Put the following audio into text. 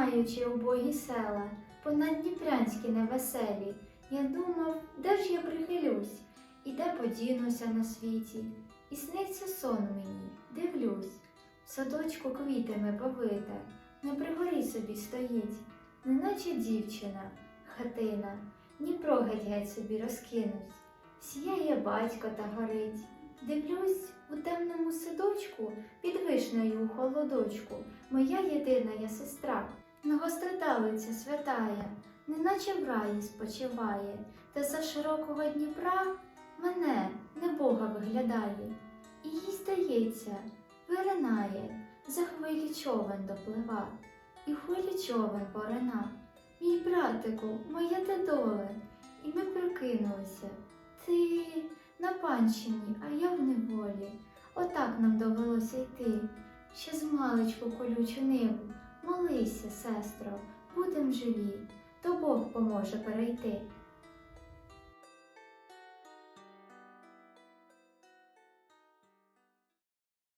Минаючи убогі села, понад Дніпрянські невеселі, я думав, де ж я прихилюсь, і де подінуся на світі. І сниться сон мені, дивлюсь, в садочку квітами повите, на пригорі собі стоїть, неначе дівчина, хатина, Дніпро геть геть собі розкинусь, сіяє батько та горить. Дивлюсь у темному садочку під вишнею у холодочку, моя єдина я сестра, многострадалиця святая, неначе в раї спочиває, та за широкого Дніпра мене небога виглядає, і їй здається, виринає, за хвилі човен доплива, і хвилі човен порина. Мій братику, моя ти доле, і ми прокинулися. Ти на панщині, а я в неволі. Отак нам довелося йти. Ще з колючу ниву. Молися, сестро, будем живі, то Бог поможе перейти.